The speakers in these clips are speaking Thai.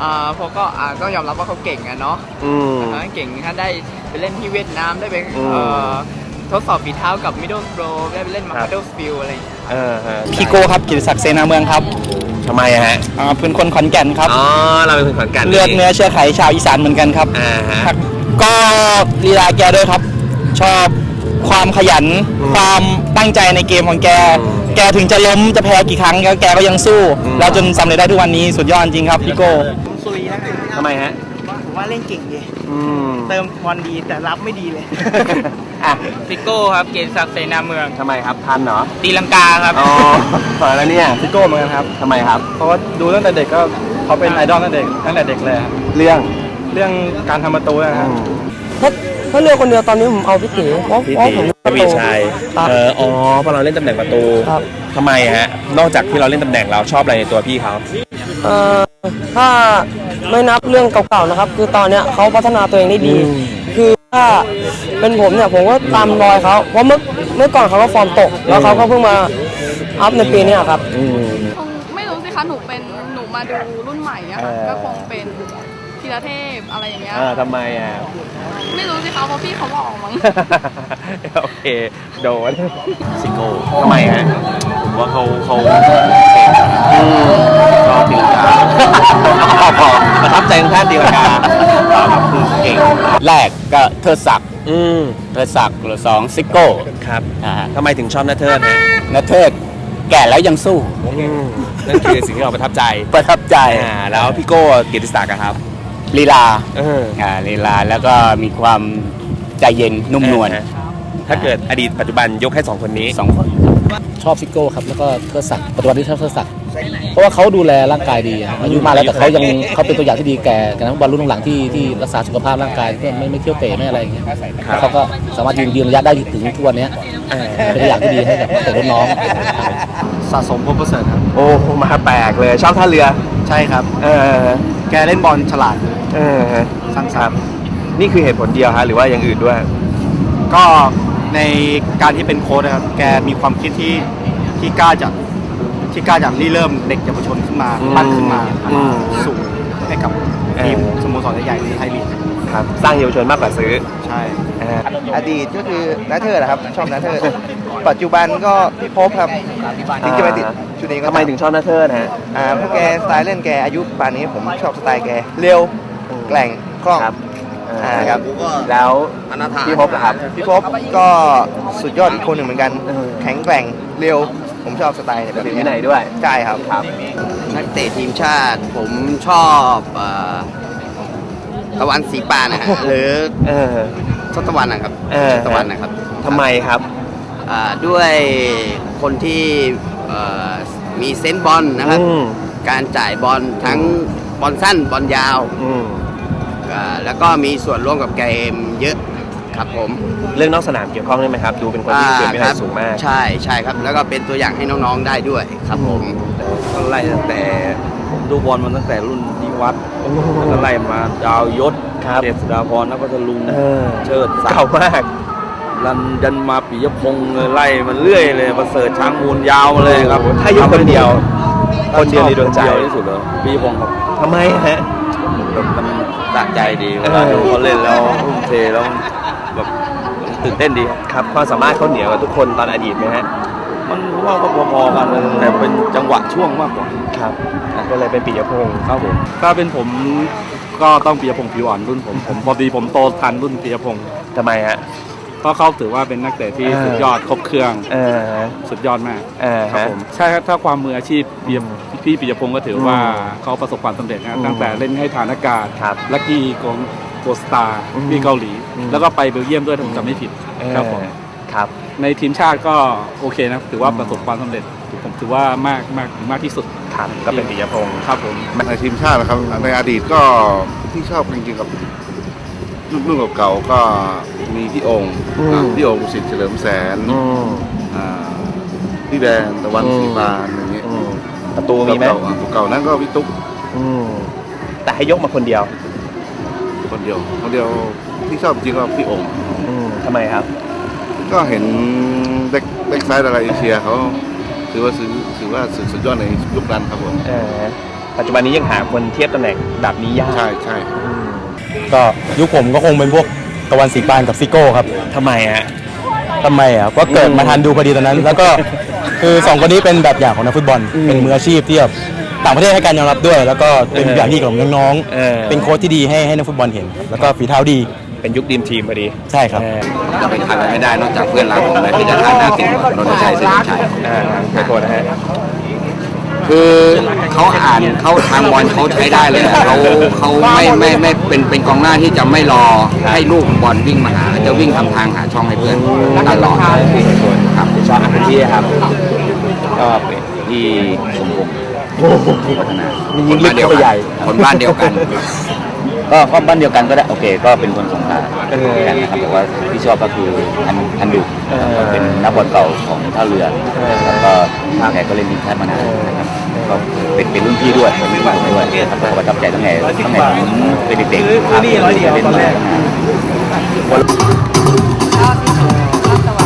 อ่าเพราะก็อ่าก็ยอมรับว่าเขาเก่งอะเนาะอืมอ่าเก่งถ้าได้ไปเล่นที่เวียดนามได้ไปอืม เอ่อทดสอบฝีเท้ากับมิดเดิลโปรได้ไปเล่นมาครับคัดเดิลสปิลอะไรอย่างเงี้ย เออฮะพี่โก้ครับกิติศักดิ์เสนาเมืองครับทำไมอะฮะอ่าเป็นคนขอนแก่นครับ อ๋อเราเป็นคนขอนแก่นเลือดเนื้อเชื้อไขชาวอีสานเหมือนกันครับอ่าฮะ ครับก็ลีลาแกด้วยครับ ชอบความขยัน อืมความตั้งใจในเกมของแก อืม แกถึงจะล้มจะแพ้กี่ครั้งก็แกก็ยังสู้อืมแล้วจนสำเร็จได้ทุกวันนี้สุดยอดจริงครับพี่โก้สุรีนะทำไมฮะผมว่าเล่นเก่งดีอืมเติมบอลดีแต่รับไม่ดีเลยอะฟิโก้ครับเกณฑ์ศักดิ์เสนาเมืองทำไมครับทันเหรอตีลังกาครับอ๋อต่อแล้วเนี่ยพี่โก้เหมือนกันครับทำไมครับ เพราะว่าดูตั้งแต่เด็กก็เขาเป็นไอดอลตั้งแต่เด็กตั้งแต่เด็กเลย เรื่องเรื่องการทำประตูนะครับ ถ้าถ้าเลือกคนเดียวตอนนี้ผมเอาพี่ตีเพราะพี่เพราะตีผมทวีชัยครับ เอออ๋อเพราะเราเล่นตำแหน่งประตูครับ ทำไมฮะ นอกจากที่เราเล่นตำแหน่งเราชอบอะไรในตัวพี่เขาเอ่อถ้าไม่นับเรื่องเก่าๆนะครับ คือตอนเนี้ยเขาพัฒนาตัวเองได้ดีอืมคือถ้าเป็นผมเนี่ยผมก็ตามรอยเขาเพราะเมื่อเมื่อก่อนเขาก็ฟอร์มตก แล้วเขาก็เพิ่งมาอัพในปีเนี้ยครับ อืม คงไม่รู้สิคะ หนูเป็นหนูมาดูรุ่นใหม่อะค่ะ เออ ก็คงเป็น ธีรเทพอะไรอย่างเงี้ย อ่าทำไมอะ ไม่รู้สิคะเพราะพี่เขาบอกมั้ง โอเค โดนซิโก้ทำไมฮะผมว่าเขาเขาอืมเขาตีลังกาประทับใจทางท่านตีลังกาครับคือเก่ง แรกก็เทิดศักดิ์อืมเทิดศักดิ์หรือสองซิโก้ครับอ่าทำไมถึงชอบนาเทิร์นฮะนาเทิดแก่แล้วยังสู้ อืมนั่นคือสิ่งที่เราประทับใจ ประทับใจ อ่า แล้วพี่โก้เกียรติศักดิ์อะครับ ลีลาเออ อ่าลีลาแล้วก็มีความใจเย็นนุ่มนวลเออฮะ ถ้าเกิดอดีตปัจจุบันยกให้สองคนนี้ สองคนชอบซิโก้ครับแล้วก็เทิดศักดิ์ปัจจุบันที่ชอบเทิดศักดิ์เพราะว่าเขาดูแลร่างกายดีครับอายุมากแล้วแต่เขายังเขาเป็นตัวอย่างที่ดีแก่กับนักฟุตบอลรุ่นหลังๆที่ที่รักษาสุขภาพร่างกายเพื่อไม่ไม่เที่ยวเตะไม่อะไรอย่างเงี้ยครับแล้วเขาก็สามารถยืนยืนระยะได้ถึงทุกวันเนี้ยเออเป็นตัวอย่างที่ดีให้กับแต่รุ่นน้อง สะสมพบประเสริฐครับ โอ้มาแปลกเลย ชอบท่าเรือ ใช่ครับ เออ แกเล่นบอลฉลาด เออสร้างสรรค์นี่คือเหตุผลเดียวฮะหรือว่าอย่างอื่นด้วย ก็ในการที่เป็นโค้ชนะครับ แกมีความคิดที่ที่กล้าจะที่กล้าจะริเริ่มเด็กเยาวชนขึ้นมาอืมปั้นขึ้นมาอืม สู่ให้กับทีมสโมสรใหญ่ๆในไทยลีกครับสร้างเยาวชนมากกว่าซื้อใช่ อ่าอดีตก็คือนาเธอร์นะครับ ชอบนาเธอร์ ปัจจุบันก็พี่พบครับถึงจะไม่ติดชุดนี้ก็ทำไมถึงชอบนาเทิร์นฮะ อ่าพวกแกสไตล์เล่นแกอายุป่านนี้ผมชอบสไตล์แก เร็ว แกร่งคล่อง ครับอ่าครับ แล้วพี่พบนะครับ พี่พบก็สุดยอดอีกคนหนึ่งเหมือนกัน เออ แข็งแกร่งเร็ว ผมชอบสไตล์แบบถึงนี้ที่ไหนด้วย ใช่ครับ ครับ นักเตะทีมชาติผมชอบเอ่อตะวันสีปานนะฮะหรือเออทศตะวันนะครับเออทศตะวันนะครับทำไมครับ อ่าด้วยคนที่เอ่อมีเซนส์บอลนะครับ อืม การจ่ายบอลทั้งบอลสั้นบอลยาว อืม อ่าแล้วก็มีส่วนร่วมกับเกมเยอะครับผมเรื่องนอกสนามเกี่ยวข้องด้วยไหมครับ ดูเป็นคนที่เกิดวินัยสูงมาก ใช่ใช่ครับ แล้วก็เป็นตัวอย่างให้น้องๆได้ด้วยครับผมก็ไล่ตั้งแต่ผมดูบอลมาตั้งแต่รุ่นนิวัฒน์แล้วก็ไล่มาดาวยศครับเดชสุดาพรนักพัทลุงเออเชิดศักเก่าดิ์มากรันดันมาปิยพงษ์เลยไล่มันเรื่อยเลยประเสริฐช้างมูลยาวมาเลยครับถ้ายกคนเดียว คนเดียวในดวงใจเดียวที่สุดเลยปิยพงษ์ครับทำไมฮะแบบมัน สะใจดีเวเอลาอดูเขาเล่นแล้วทุ่มเทแล้วแบบตื่นเต้นดีครับครับความสามารถเขาเหนือกว่าทุกคนตอนอดีตไหมฮะมันผมว่าก็พอๆกันเลยแต่เป็นจังหวะช่วงมากกว่าครับก็เลยเป็นปิยพงศ์ครับผมถ้าเป็นผมก็ต้องปียพงศ์ผิวอ่อนรุ่นผมผมพอดีผมโตทันรุ่นปียพงศ์ทำไมฮะเพราะเขาถือว่าเป็นนักเตะที่เออสุดยอดครบเครื่องเออสุดยอดมากเออครับฮะผมใช่ครับถ้าความมืออาชีพปีย พี่ปิยพงศ์ก็ถือว่าอืมเขาประสบความสำเร็จนะอืมตั้งแต่เล่นให้ฐานอากาศครับลักกี้โกงโกสตาร์อืมที่เกาหลีอืมแล้วก็ไปเบลเยียมด้วยถ้าผมจำไม่ผิดครับผมเออครับในทีมชาติก็โอเคนะถือว่าประสบความสำเร็จผมถือว่ามากมากถึงมากที่สุดครับก็เป็นปิยพงศ์ครับผมในทีมชาตินะครับในอดีตก็ที่ชอบจริงๆกับรุ่นรุ่นเก่าๆก็มีพี่องค์อะพี่องค์สิทธิ์เฉลิมแสนอืมอ่าพี่แดนตะวันอืมสีปาน ประตูมีไหมเก่าๆอะเก่าๆนั้นก็พี่ตุ๊กอืมแต่ให้ยกมาคนเดียวคนเดียวคนเดียวที่ชอบจริงก็พี่องค์อืมทำไมครับก็เห็นแบ็คแบ็คซ้ายดาราเอเชียเขาถือว่าถือถือว่าสุดสุดยอดในยุคนั้นครับผมเออปัจจุบันนี้ยังหาคนเทียบตำแหน่งแบบนี้ยากใช่ใช่ก็ยุคผมก็คงเป็นพวกตะวันสีปานกับซิโก้ครับทำไมฮะ ทำไมอะก็เกิดมาทันดูพอดีตอนนั้น แล้วก็คือสองคนนี้เป็นแบบอย่างของนักฟุตบอล เป็นมืออาชีพที่แบบต่างประเทศให้การยอมรับด้วย แล้วก็เป็นแบบอย่างที่กับน้องเออ ๆเป็นโค้ชที่ดีให้ให้นักฟุตบอลเห็น แล้วก็ฝีเท้าดีเป็นยุคดีมทีมพอดี ใช่ครับเออจะไปขาดไม่ได้นอกจากเพื่อนรักผมและที่จะทานหน้าติดนนทชัยเส้นชัยอ่าขอโทษนะฮะ คือเขาอ่านเขาทางบอลเขาใช้ได้เลยอะเขาเขาไม่ไม่ไม่เป็นเป็นกองหน้าที่จะไม่รอให้ลูกบอลวิ่งมาหา จะวิ่งทำทางหาช่องให้เพื่อนตลอดครับชอบอาหารที่ครับก็เป็นที่สมพงษ์พัฒนาคนบ้านเดียวกันคนบ้านเดียวกัน ก็ก็บ้านเดียวกันก็ได้โอเค ก็เป็นคนสงขลากันนะครับแต่ว่าที่ชอบก็คือทันทันดุก็เป็นนักบอลเก่าของท่าเรือแล้วก็แกก็เล่นทีมชาติมานานนะครับก็เป็นเป็นรุ่นพี่ด้วยเป็นรุ่นพี่ด้วยนะครับก็ประทับใจตั้งแต่ตั้งแต่ผมเป็นเด็กๆครับเล่นมาชอบที่สุดชอบตะวั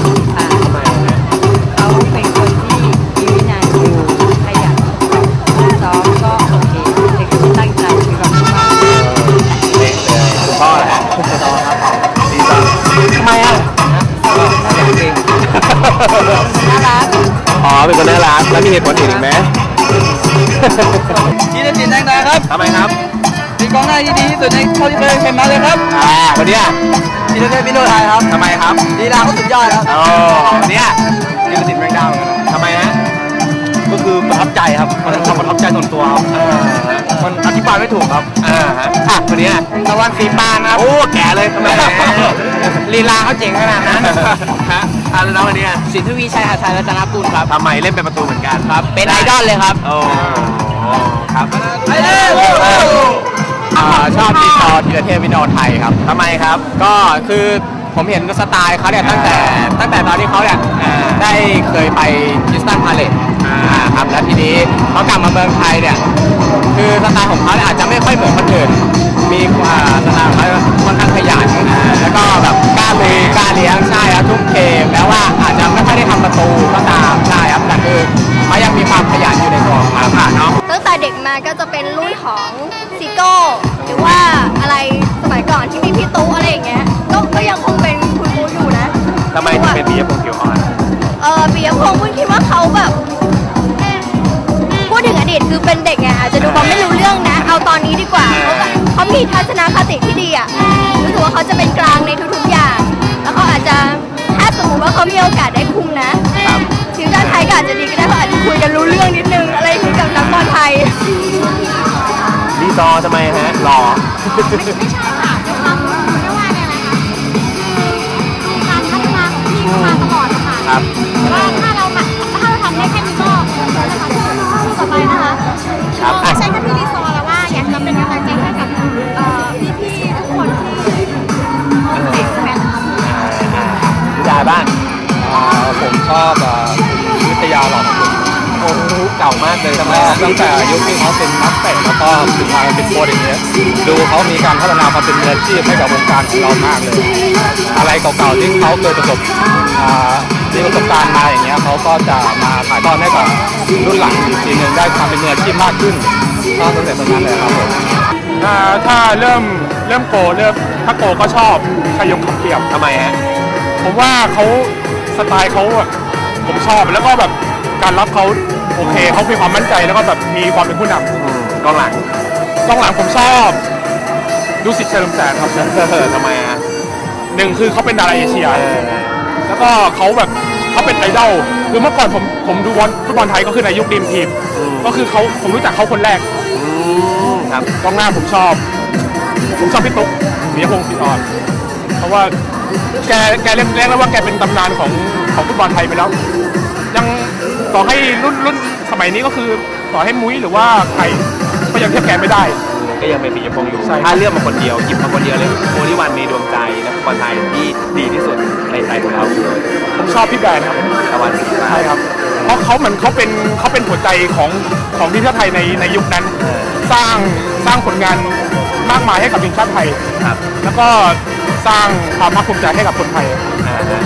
นคนน่ารักแล้วมีเหตุผลอื่นอีกไหมทีละสินแดงดาครับทำไมครับเป็นกองหน้าที่ดีที่สุดในเท่าที่เคยเป็นมาเลยครับอ่าวันเนี้ยทีละเทพพิโนไทยครับทำไมครับลีลาเขาสุดยอดครับอ๋อวันเนี้ยยืนติดแมงดาวเหมือนกันทำไมฮะก็คือประทับใจครับมันเป็นความประทับใจส่วนตัวครับมันอธิบายไม่ถูกครับอ่าฮะอะวันเนี้ยตะวันสีปานครับโอ้แก่เลยทำไมลีลาเขาเจ๋งขนาดนั้นฮะ อะแล้วน้องวันเนี้ยสินทวีชัยหาชัยรัตนกุลครับ ทำไมเล่นเป็นประตูเหมือนกันครับ เป็นไอดอลเลยครับ โอ้ครับไปเลยอ่าชอบที่ต่อธีรเทพวินโนไทยครับ ทำไมครับ ก็คือผมเห็นสไตล์เขาเนี่ยตั้งแต่ตั้งแต่ตอนที่เขาเนี่ยได้เคยไปฮิสตันพาเลตครับแล้วทีนี้เขากลับมาเมืองไทยเนี่ยคือสไตล์ของเขาเนี่ยอาจจะไม่ค่อยเหมือนคนอื่นมีอ่าสไตล์ของเขาค่อนข้างขยันแล้วก็แบบกล้า ลุยกล้าเลี้ยงใช่ครับทุ่มเทแม้ว่าอาจจะไม่ค่อยได้ทำประตูก็ตามใช่ครับแต่คือเขายังมีความขยันอยู่ในตัวของเขาค่ะเนาะตั้งแต่เด็กมาก็จะเป็นรุ่นของซิโก้หรือว่าอะไรสมัยก่อนที่มีพี่ตู้อะไรอย่างเงี้ยก็ก็ยังคงเป็นคุณมูอยู่นะทำไมถึงเป็นปียพงษ์ผิวอ่อนเออปียพงศ์พุ่นคิดว่าเขาแบบพูดถึงอดีตคือเป็นเด็กไงอาจจะดูบอลไม่รู้เรื่องนะ เอาตอนนี้ดีกว่าเขาแบบเขามีทัศนคติที่ดีอะรู้สึกว่าเขาจะเป็นกลางในทุก ลีซอทำไมฮะหล่อไม่ใช่ค่ะด้วยความไม่ว่าเนี่ยนะคะการพัฒนาของทีมมาตลอดนะคะครับว่าถ้าเราถ้าเราทำได้แค่นี้ก็นะคะสู้ต่อไปนะคะครับไม่ใช่แค่พี่ลิซอแล้วว่าอยากจะเป็นกำลังใจให้กับเอ่อพี่ๆทุกคนที่เด็กแฟนคลับพี่ดาบ้างผมชอบวิทยาหลอดโอ้โหเก่ามากเลยทำไมตั้งแต่ยุคที่เขาเป็นนักเตะแล้ว ก็ถึงมาเป็นโค้ชอย่างเงี้ยดูเขามีการพัฒนาความเป็นมืออาชีพให้กับวงการของเรามากเลย อะไรเก่าๆที่เขาเคยประสบอ่ามีประสบการณ์มาอย่างเงี้ยเขาก็จะมาถ่ายทอดให้กับรุ่นหลังอีกทีหนึ่งได้ความเป็นมืออาชีพมากขึ้นก็ตั้งแต่ตรงนั้นเลยครับผมถ้าเริ่มเริ่มโกเริ่มถ้าโกก็ชอบขยงขับเปียบทำไมฮะผมว่าเขาสไตล์เขาอะผมชอบแล้วก็แบบการรับเขา โอเคเขามีความมั่นใจแล้วก็แบบมีความเป็นผู้นำกองหลังกองหลังผมชอบดูสิทธิ์เฉลิมแสนครับทำไมฮะหนึ่งคือเขาเป็นดาราเอเชียแล้วก็เขาแบบเขาเป็นไอดอลคือเมื่อก่อนผมผมดูบอลฟุตบอลไทยก็คือในยุคดีมทีมก็คือเขาผมรู้จักเขาคนแรกครับกองหน้าผมชอบ ผมชอบพี่ตุ๊กปิยพงศ์ปิอ่อนเพราะว่าแกแกเรียกเรียกได้ว่าแกเป็นตำนานของของฟุตบอลไทยไปแล้ว ยัง ต่อให้รุ่นรุ่นสมัยนี้ก็คือต่อให้มุ้ยหรือว่าใครก็ยังเทียบแกไม่ได้ ก็ยังเป็นปียพงษ์อยู่ ใช่ครับถ้าเลือกมาคนเดียวหยิบมาคนเดียวเลยโอลิวันในดวงใจนักฟุตบอลไทยที่ดีที่สุดในไทยของเราคือผมชอบพี่แบรนด์ครับตะวันสีฟ้าใช่ครับเพราะเขาเหมือนเขาเป็นเขาเป็นหัวใจของของทีมชาติไทยในในยุคนั้น สร้างสร้างผลงานมากมายให้กับทีมชาติไทย ครับแล้วก็สร้างความภาคภูมิใจให้กับคนไทย อ่าฮะ